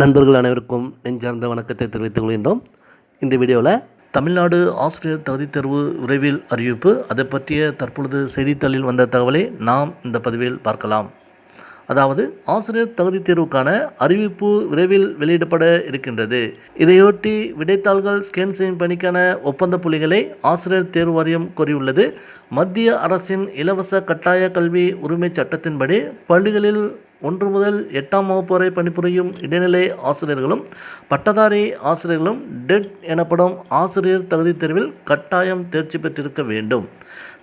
நண்பர்கள் அனைவருக்கும் நெஞ்சார்ந்த வணக்கத்தை தெரிவித்துக் கொள்கின்றோம். இந்த வீடியோவில் தமிழ்நாடு ஆசிரியர் தகுதித் தேர்வு விரைவில் அறிவிப்பு அதை பற்றிய தற்பொழுது செய்தித்தாளில் வந்த தகவலை நாம் இந்த பதிவில் பார்க்கலாம். அதாவது ஆசிரியர் தகுதித் தேர்வுக்கான அறிவிப்பு விரைவில் வெளியிடப்பட இருக்கின்றது. இதையொட்டி விடைத்தாள்கள் ஸ்கேன் செய்யும் பணிக்கான ஒப்பந்த புள்ளிகளை ஆசிரியர் தேர்வு வாரியம் கோரியுள்ளது. மத்திய அரசின் இலவச கட்டாய கல்வி உரிமை சட்டத்தின்படி பள்ளிகளில் ஒன்று முதல் எட்டாம் வகுப்பு வரை பணிபுரியும் இடைநிலை ஆசிரியர்களும் பட்டதாரி ஆசிரியர்களும் டெட் எனப்படும் ஆசிரியர் தகுதித் தேர்வில் கட்டாயம் தேர்ச்சி பெற்றிருக்க வேண்டும்.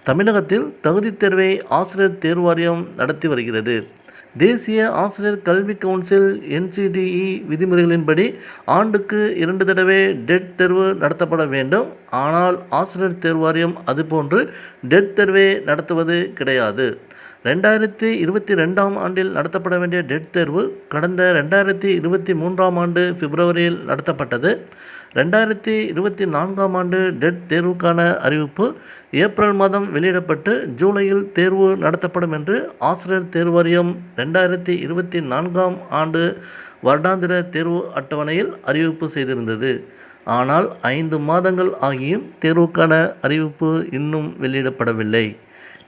தமிழகத்தில் தகுதித் தேர்வை ஆசிரியர் தேர்வு வாரியம் நடத்தி வருகிறது. தேசிய ஆசிரியர் கல்வி கவுன்சில் என்சிடிஇ விதிமுறைகளின்படி ஆண்டுக்கு இரண்டு தடவை டெட் தேர்வு நடத்தப்பட வேண்டும். ஆனால் ஆசிரியர் தேர்வாரியம் அதுபோன்று டெட் தேர்வை நடத்துவது கிடையாது. ரெண்டாயிரத்தி இருபத்தி ரெண்டாம் ஆண்டில் நடத்தப்பட வேண்டிய டெட் தேர்வு கடந்த ரெண்டாயிரத்தி இருபத்தி மூன்றாம் ஆண்டு பிப்ரவரியில் நடத்தப்பட்டது. ரெண்டாயிரத்தி இருபத்தி நான்காம் ஆண்டு டெட் தேர்வுக்கான அறிவிப்பு ஏப்ரல் மாதம் வெளியிடப்பட்டு ஜூலையில் தேர்வு நடத்தப்படும் என்று ஆசிரியர் தேர்வு வாரியம் ரெண்டாயிரத்தி இருபத்தி நான்காம் ஆண்டு வருடாந்திர தேர்வு அட்டவணையில் அறிவிப்பு செய்திருந்தது. ஆனால் ஐந்து மாதங்கள் ஆகியும் தேர்வுக்கான அறிவிப்பு இன்னும் வெளியிடப்படவில்லை.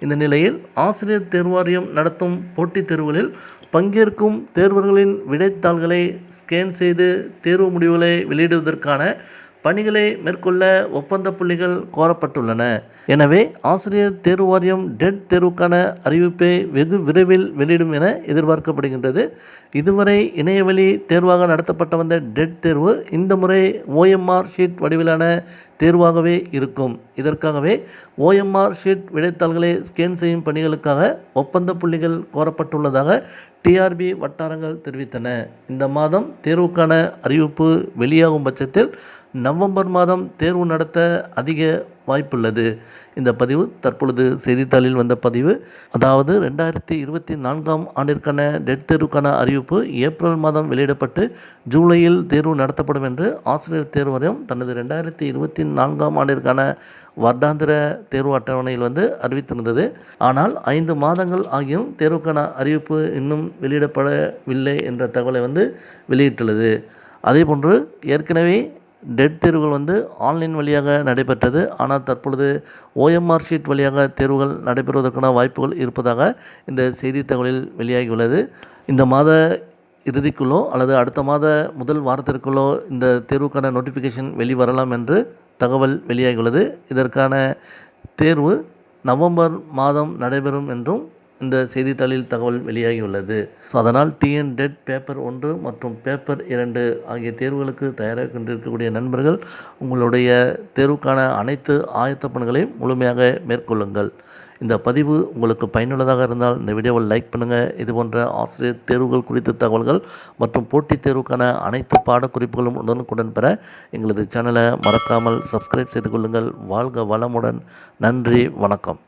இந்த நிலையில் ஆசிரியர் தேர்வாரியம் நடத்தும் போட்டித் தேர்வுகளில் பங்கேற்கும் தேர்வர்களின் விடைத்தாள்களை ஸ்கேன் செய்து தேர்வு முடிவுகளை வெளியிடுவதற்கான பணிகளை மேற்கொள்ள ஒப்பந்த புள்ளிகள் கோரப்பட்டுள்ளன. எனவே ஆசிரியர் தேர்வு வாரியம் டெட் தேர்வுக்கான அறிவிப்பை வெகு விரைவில் வெளியிடும் என எதிர்பார்க்கப்படுகின்றது. இதுவரை இணையவழி தேர்வாக நடத்தப்பட்ட வந்த டெட் தேர்வு இந்த முறை ஓஎம்ஆர் ஷீட் வடிவிலான தேர்வாகவே இருக்கும். இதற்காகவே ஓஎம்ஆர் ஷீட் விடைத்தாள்களை ஸ்கேன் செய்யும் பணிகளுக்காக ஒப்பந்த புள்ளிகள் கோரப்பட்டுள்ளதாக டிஆர்பி வட்டாரங்கள் தெரிவித்தன. இந்த மாதம் தேர்வுக்கான அறிவிப்பு வெளியாகும் பட்சத்தில் நவம்பர் மாதம் தேர்வு நடத்த அதிக வாய்ப்புள்ளது. இந்த பதிவு தற்பொழுது செய்தித்தாளில் வந்த பதிவு. அதாவது ரெண்டாயிரத்தி இருபத்தி நான்காம் ஆண்டிற்கான டெட் தேர்வுக்கான அறிவிப்பு ஏப்ரல் மாதம் வெளியிடப்பட்டு ஜூலையில் தேர்வு நடத்தப்படும் என்று ஆசிரியர் தேர்வு தனது ரெண்டாயிரத்தி இருபத்தி நான்காம் ஆண்டிற்கான வருடாந்திர தேர்வு அட்டவணையில் வந்து அறிவித்திருந்தது. ஆனால் ஐந்து மாதங்கள் ஆகியும் தேர்வுக்கான அறிவிப்பு இன்னும் வெளியிடப்படவில்லை என்ற தகவலை வந்து வெளியிட்டுள்ளது. அதேபோன்று ஏற்கனவே டெட் தேர்வுகள் வந்து ஆன்லைன் வழியாக நடைபெற்றது. ஆனால் தற்பொழுது ஓஎம்ஆர் ஷீட் வழியாக தேர்வுகள் நடைபெறுவதற்கான வாய்ப்புகள் இருப்பதாக இந்த செய்தி தகவலில் வெளியாகியுள்ளது. இந்த மாத இறுதிக்குள்ளோ அல்லது அடுத்த மாத முதல் வாரத்திற்குள்ளோ இந்த தேர்வுக்கான நோட்டிஃபிகேஷன் வெளிவரலாம் என்று தகவல் வெளியாகியுள்ளது. இதற்கான தேர்வு நவம்பர் மாதம் நடைபெறும் என்றும் இந்த செய்தித்தாளில் தகவல் வெளியாகியுள்ளது. ஸோ அதனால் டிஎன் டெட் பேப்பர் ஒன்று மற்றும் பேப்பர் இரண்டு ஆகிய தேர்வுகளுக்கு தயாராக கொண்டிருக்கக்கூடிய நண்பர்கள் உங்களுடைய தேர்வுக்கான அனைத்து ஆயத்த பணிகளையும் முழுமையாக மேற்கொள்ளுங்கள். இந்த பதிவு உங்களுக்கு பயனுள்ளதாக இருந்தால் இந்த வீடியோவை லைக் பண்ணுங்கள் இது போன்ற ஆசிரியர் தேர்வுகள் குறித்த தகவல்கள் மற்றும் போட்டித் தேர்வுக்கான அனைத்து பாடக்குறிப்புகளும் உடனுக்குடன் பெற எங்களது சேனலை மறக்காமல் சப்ஸ்கிரைப் செய்து கொள்ளுங்கள். வாழ்க வளமுடன். நன்றி வணக்கம்.